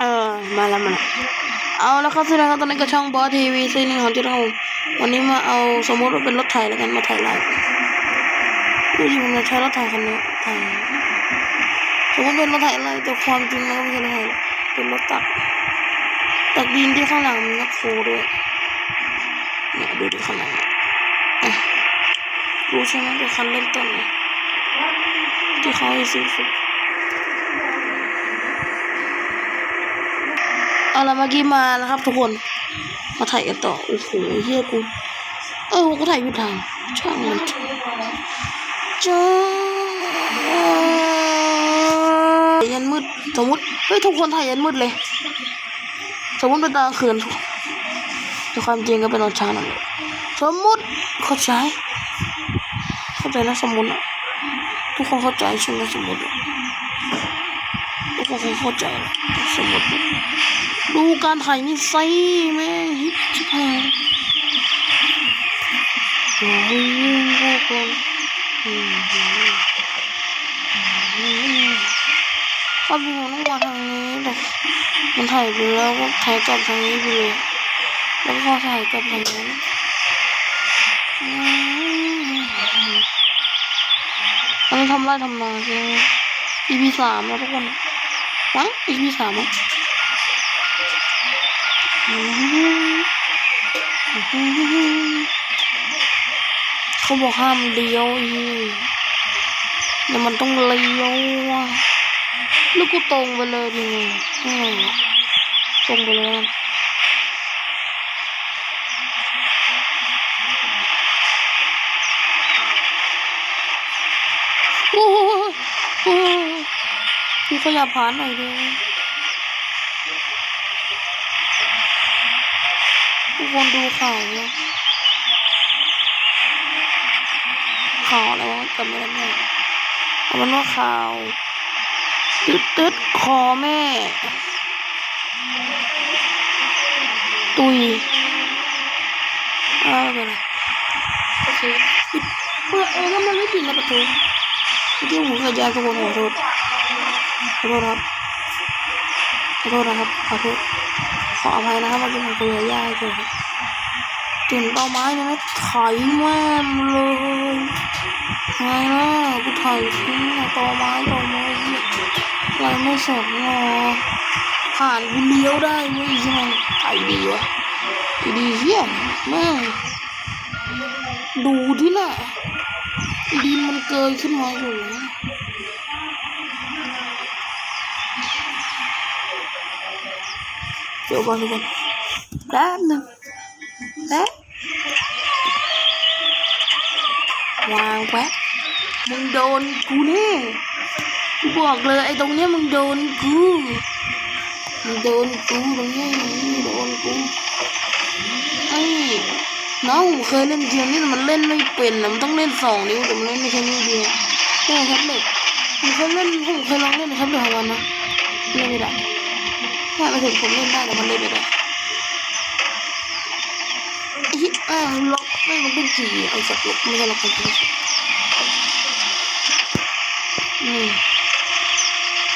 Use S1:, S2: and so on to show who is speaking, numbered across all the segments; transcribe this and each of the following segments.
S1: เออมาแล้วมาแล้วเอาแล้วครับสุดท้ายครับตอนนี้ก็ช่องบอสทีวีซีนึ่งของจิตของวันนี้มาเอาสมมติว่าเป็นรถไถแล้วกันมาไถไร่ดูดิผมจะใช้รถไถคันนี้ไถสมมติเป็นรถไถไรแต่ความจริงมันก็ไม่ใช่รถไถเป็นรถตักตักดินที่ข้างหลังมีนักโคด้วยเนี่ยดูดิข้างหลังรู้ใช่ไหมเป็นคันเริ่มต้นเลยที่เขาให้ซื้อฝึก เอาละเมื่อกี้มาแล้วครับ ทุกคน มาถ่ายกันต่อ โอ้โหเฮียกู เออกูถ่ายผิดทาง ช่างมันจ้ายันมืด สมมติ เฮ้ย ทุกคนถ่ายยันมืดเลย สมมติเป็นตอนกลาคืนแต่ความจริงก็เป็นตอนเช้านั่นแหละสมมติเข้าใจ เข้าใจนะสมมติอะทุกคนเข้าใจใช่ไหมสมมติทุกคนคงเข้าใจสมมติ ดูการถ่ายนี่ไซแม่งฮิตชิบหายโอ้ยทุกคนก็เป็นของต้องมาทางนี้แต่มันถ่ายไปแล้วก็ถ่ายกลับทางนี้ไปเลย แล้วก็ถ่ายกลับทางนั้นอืมอันนี้ทำไรทำนาใช่ไหม EP สามแล้วทุกคนมั้ง EP สามมั้ง เขาบอกห้ามเลี้ยวอีแต่มันต้องเลี้ยวอะแล้วกูตรงไปเลยดิอืมตรงไปเลยนะโอ้โหโอ้โหกูขยับผ่านหน่อยดิ ทุกคนดูเขาวนะข่าวอะไรวะจำไม่ได้แม่เอาเป็นว่าข่าวตึ๊ดตึ๊ดคอแม่ ตุยอะไรไปเลยโอเคเปิดเออแล้วมันไม่ปิดนะประตูเมื่อกี้ผมขยายทุกคนขอโทษขอโทษครับขอโทษนะครับขอโทษ ออภัยนะครับมื่อกี้ผมขยายยากเกินครับถึงต่อไม้เนี่ยม่ไถแม่เลยไงล่ะกูไถทิ้งอะต่อไม้ต่อไม้อะไรไม่สนหรอผ่านกูเลี้ยวได้เว้ยใช่ไหมไถดีวะไอ้ดีเฮี้ยแม่งดูที่น่ะดินมันเกยขึ้นมาอยู่นะ ดี๋ยวก่อนทุกคนแป๊บนึงแป๊บวางแป๊บมึงโดนกูแน่กูบอกเลยไอ้ตรงเนี้ยมึงโดนกูมึงโดนกูตรงเนี้ยมึงโดนกูไอ้น้องผมเคยเล่นเกมนี่แต่มันเล่นไม่เป็นนะมันต้องเล่นสองนิ้วแต่มันเล่นไม่แค่นิ้วเดียวแค่แท็บเล็ตผมเคยเล่นผมเคยลองเล่นในแท็บเล็ตของมันนะเล่นไม่ได้ แค่ไปถึงผมเล่นได้แต่มันเล่นไม่ได้ไอ้ที่แม่งล็อกแม่งมันเป็นจีไอ้สัตว์ล็อกไม่ใช่ล็อกคอมพิวเตอร์นี่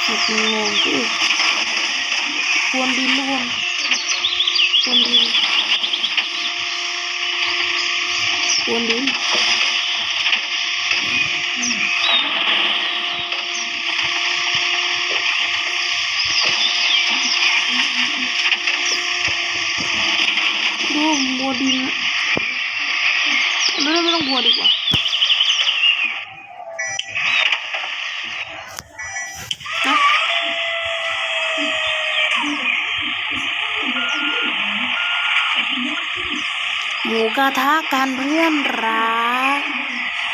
S1: สัตว์มันงงกูควรดินทุกคนควรดินควรดิน หมูกระทะกันเพื่อนรัก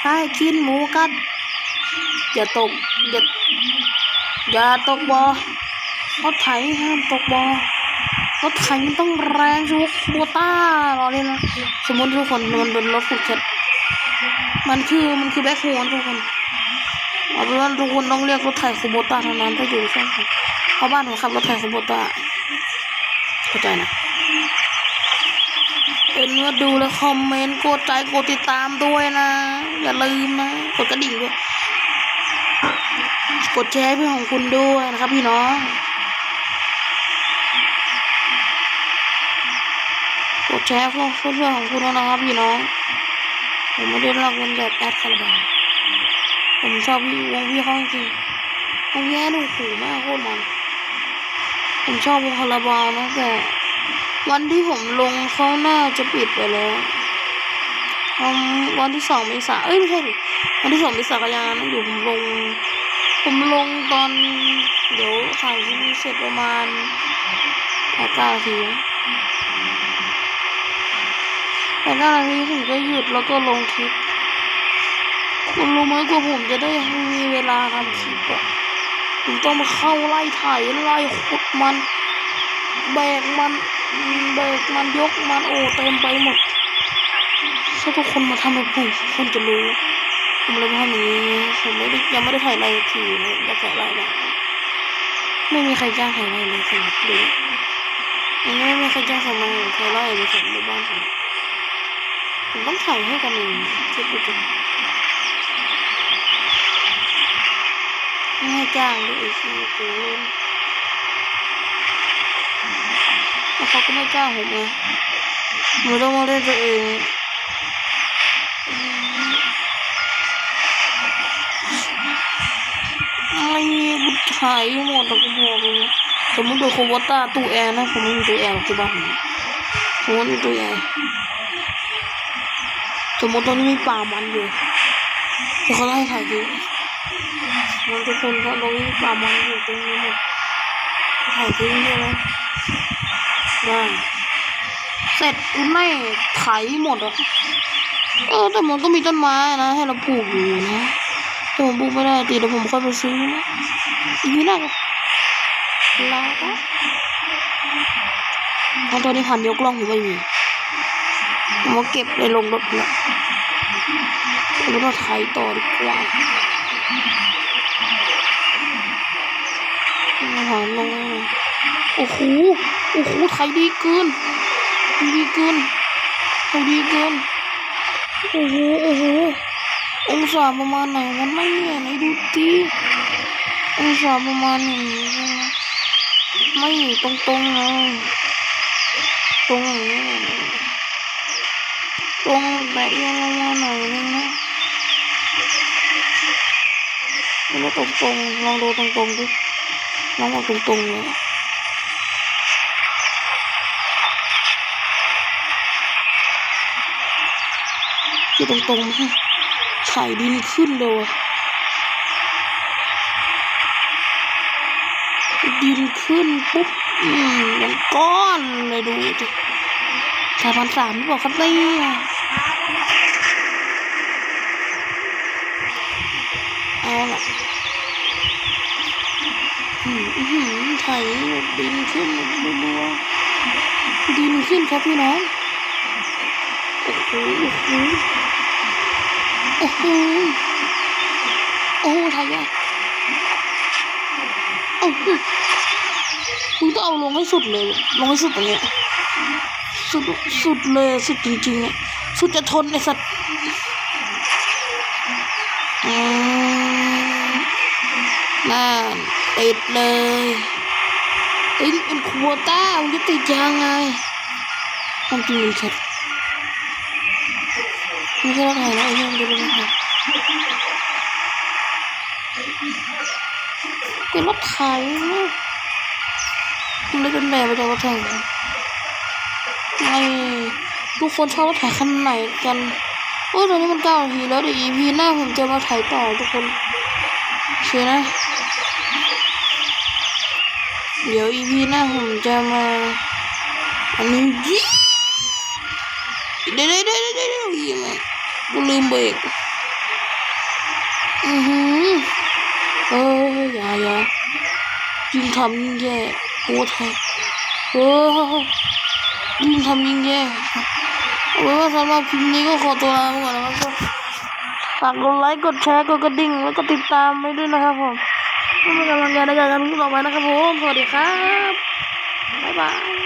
S1: ไปกินหมูกันอย่าตกอย่าอย่าตกบอรถไถห้ามตกบอรถไถมันต้องแรงชูโบต้ารอเลยนะสมมติทุกคนมันเป็นรถขุดเข็ดมันคือมันคือแบ็คโฮลทุกคนเอาเป็นว่าทุกคนต้องเรียกรถไถคูโบต้าเท่านั้นถ้าอยู่ใช่ไหมเพราะบ้านผมขับรถไถคูโบต้าเข้าใจนะ เป็นว่าดูแล้วคอมเมนต์กดใจกดติดตามด้วยนะ อย่าลืมนะ กดกระดิ่งด้วย กดแชร์ให้เพื่อนของคุณด้วยนะครับพี่น้อง กดแชร์เพื่อนเพื่อนของคุณด้วยนะครับพี่น้อง ผมไม่ได้รับเงินแบบแอดคาราบาวผมชอบพี่วงพี่เขาจริงวงพี่แอดดูขู่มากโคตรมัน ผมชอบวงคาราบาวนะแต่ วันที่ผมลงเขาน่าจะปิดไปแล้ววันวันที่สองเมษาเอ้ยไม่ใช่ดิวันที่สองเมษากยนอยู่ผมลง ผมลงตอนเดี๋ยวถ่ายที่นี่เสร็จประมาณแปดเก้านาทีแปดเก้านาทีถึงก็หยุดแล้วก็ลงคลิป คุณรู้ไหมกว่าผมจะได้มีเวลาทำคลิปอะผมต้องมาเข้าไล่ถ่ายไล่ขุดมัน แบกมัน แบกมันยกมันโอ้เต็มไปหมดถ้าทุกคนมาทำแบบผมคนจะรู้ ผมเลยทำอย่างนี้ผมไม่ได้ยังไม่ได้ถ่ายอะไรทีเลยอยากถ่ายอะไรนะไม่มีใครจ้างถ่ายอะไรเลยสำหรับเลยยังไม่มีใครจ้างทำอะไรถ่ายอะไรเลยสำหรับบ้านผมผมต้องถ่ายให้กันเองคิดดูดิไม่ให้จ้างด้วยอีกทีโอ้ห แล้วเขาก็ไม่จ้างผมเลยผมต้องมาเล่นตัวเองไม่กูถ่ายหมดแล้วกูบอกเลยนะสมมติดูโควต้าตู้แอร์นะผมไม่มีตู้แอร์หรอกที่บ้านผมมไม่มีตู้แอร์สมมติตอนนี้มีป่ามันอยู่แต่เขาไล่ถ่ายดีมันทุกคนถ้าตรงนี้ป่ามันอยู่ตรงนี้หมดถ่ายทิ้งเลยนะ ได้เสร็จไม่ไถหมดอะเออแต่มันก็มีต้นไม้นะ ให้เราปลูกอยู่นะแต่ผมบุกไม่ได้ตีเดี๋ยวผมค่อยไปซื้อนะอีพีหน้าก็ลาก็เพราะตัวนี้พันยกล่องผมไม่มีผมมาเก็บในลงรถละแล้วก็ไถต่อดีกว่าหารลง โอ้โห โอ้โหไถดีเกินดีเกินไถดีเกิน โอ้โห โอ้โห องศาประมาณไหนมันไม่เนี่ยไหนดูดิองศาประมาณอย่างนี้ใช่ไหมไม่ตรงตรงๆเลยตรงอย่างนี้ตรงแต่เอียงลงมาหน่อยนึงนะแล้วตรงตรงๆลองดูตรงตรงๆดิลองมาตรงตรงๆเลย ที่ตรงตรงๆฮะไถดินขึ้นเลยดินขึ้นปุ๊บอืมมันก้อนเลยดูดิสายพันสามบอกครับเนี่ยเอาล่ะอืมอื้อหือไถดินขึ้นรัวๆดินขึ้นครับพี่น้องโอ้โหโอ้โห โอ้โหโอ้ทายากโอ้โหมึงต้องเอาลงให้สุดเลย ลงให้สุดตรงเนี้ยสุดสุดเลยสุดจริงๆเนี่ยสุดจะทนไอสัตว์นั่นติดเลยเอ้ยเป็นควต้ามันจะติดยังไงความจริงมันแค่ ไม่ใช่ว่าถ่ายแล้วไอ้เรื่องเดียวกันค่ะเป็นรถไถนะมันเลยเป็นแบบมาจากรถไถไม่ทุกคนชอบรถไถคันไหนกันโอ้ยตอนนี้มันเก้านาทีแล้วเดี๋ยว EP หน้าผมจะมาไถต่อทุกคนโอเคนะเดี๋ยว EP หน้าผมจะมาอันนี้ยี่เดี๋ยวเดี๋ยวเดี๋ยวเดี๋ยวเดี๋ยวยี่มา กูลืมเบรกอือหือเอออย่าอย่ายิ่งทำยิ่งแย่โอ้ไทยเออยิ่งทำยิ่งแย่เอาไว้ว่าสำหรับคลิปนี้ก็ขอตัวลาไปก่อนนะครับก็ฝากกดไลค์กดแชร์กดกระดิ่งแล้วก็ติดตามไว้ด้วยนะครับผมเพื่อเป็นกำลังใจในการทำคลิปต่อไปนะครับผมสวัสดีครับบ๊ายบาย